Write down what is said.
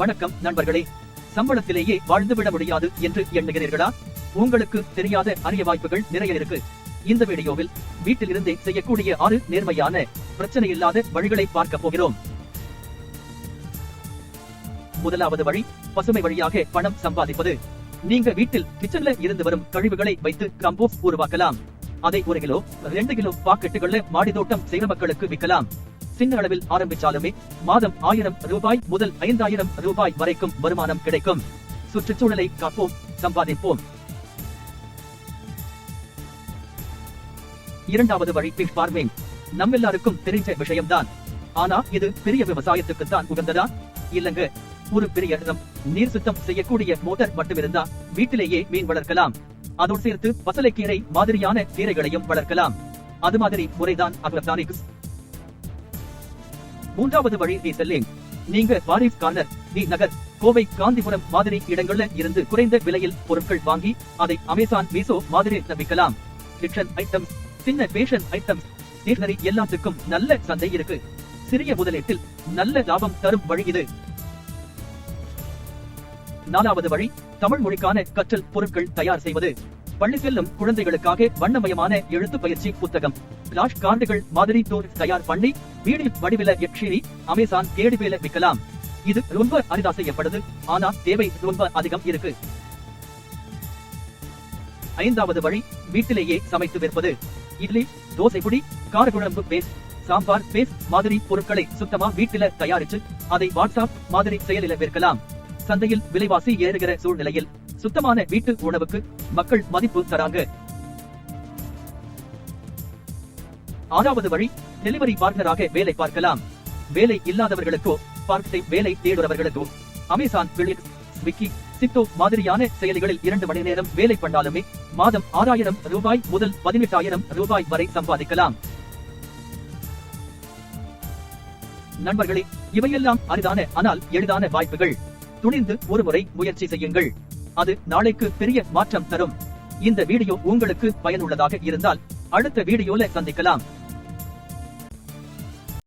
வணக்கம் நண்பர்களே. சம்பளத்திலேயே வாழ்ந்துவிட முடியாது என்று எண்ணுகிறீர்களா? உங்களுக்கு தெரியாத அரிய வாய்ப்புகள் நிறைய இருக்கு. இந்த வீடியோவில் வீட்டில் இருந்தே செய்யக்கூடிய ஆறு நேர்மையான பிரச்சனை இல்லாத வழிகளை பார்க்க போகிறோம். முதலாவது வழி பசுமை வழியாக பணம் சம்பாதிப்பது. நீங்க வீட்டில் கிச்சன்ல இருந்து வரும் கழிவுகளை வைத்து கம்போஸ்ட் உருவாக்கலாம். அதை ஒரு கிலோ ரெண்டு கிலோ பாக்கெட்டுகள்ல மாடி தோட்டம் செய்த மக்களுக்கு விற்கலாம். சின்ன அளவில் ஆரம்பிச்சாலுமே மாதம் ஆயிரம் ரூபாய் முதல் ஐந்தாயிரம் ரூபாய் வரைக்கும் வருமானம் கிடைக்கும். சுற்றுச்சூழலை காப்போம் சம்பாதிப்போம். இரண்டாவது வழி பிஷ் ஃபார்மிங் நம்ம எல்லாருக்கும் தெரிஞ்ச விஷயம்தான். ஆனா இது பெரிய விவசாயத்துக்கு தான் உகந்ததா? இல்லங்க. ஒரு பெரிய இடம் நீர் சுத்தம் செய்யக்கூடிய மோட்டர் மட்டும் இருந்தா வீட்டிலேயே மீன் வளர்க்கலாம். அதோடு சேர்த்து பசலைக்கீரை மாதிரியான கீரைகளையும் வளர்க்கலாம். அது மாதிரி முறைதான் அக்ரப்டானிக்ஸ் மூன்றாவது வழி தி செல்லிங் நீங்க Parry's Corner T Nagar Kovai Gandhipuram மாதிரி இடங்கள்ல இருந்து குறைந்த விலையில் பொருட்கள் வாங்கி அதை அமேசான் மீசோ மாதிரி நம்பிக்கலாம் கிச்சன் ஐட்டம்ஸ் சின்ன பேஷன் ஐட்டம்ஸ் ஸ்டேஷனரி எல்லாத்துக்கும் நல்ல சந்தை இருக்கு. சிறிய முதலீட்டில் நல்ல லாபம் தரும் வழி இது. நாலாவது வழி தமிழ் மொழிக்கான கற்றல் பொருட்கள் தயார் செய்வது. பள்ளி செல்லும் குழந்தைகளுக்காக வண்ணமயமான எழுத்து பயிற்சி புத்தகம். பிளாஷ் கார்டுகள் மாதிரி டூர் தயார் பண்ணி வீடியோ வடிவில எக்ஷிரி அமேசான் கேடுவேல விற்கலாம். இது ரொம்ப அரிதா செய்யப்படுது ஆனா தேவை ரொம்ப அதிகம் இருக்கு. ஐந்தாவது வழி வீட்டிலேயே சமைத்து விற்பது இட்லி தோசை பொடி காரக்குழம்பு பேஸ்ட் சாம்பார் பேஸ்ட் மாதிரி பொருட்களை சுத்தமா வீட்டில தயாரிச்சு அதை வாட்ஸ்அப் மாதிரி செயலில விற்கலாம். சந்தையில் விலைவாசி ஏறுகிற சூழ்நிலையில் சுத்தமான வீட்டு உணவுக்கு மக்கள் மதிப்பு தராங்க. ஆறாவது வழி டெலிவரி பார்ட்னராக வேலை பார்க்கலாம். வேலை இல்லாதவர்களுக்கோ பார்ட் டைம் வேலை தேடுறவர்களுக்கோ அமேசான் பிளிட் ஸ்விக்கி சித்தோ மாதிரியான செயலிகளில் இரண்டு மணி நேரம் வேலை பண்ணாலுமே மாதம் ஆறாயிரம் ரூபாய் முதல் பதினெட்டாயிரம் ரூபாய் வரை சம்பாதிக்கலாம். நண்பர்களே இவையெல்லாம் அரிதான ஆனால் எளிதான வாய்ப்புகள். துணிந்து ஒருமுறை முயற்சி செய்யுங்கள். அது நாளைக்கு பெரிய மாற்றம் தரும். இந்த வீடியோ உங்களுக்கு பயனுள்ளதாக இருந்தால் அடுத்த வீடியோல சந்திக்கலாம்.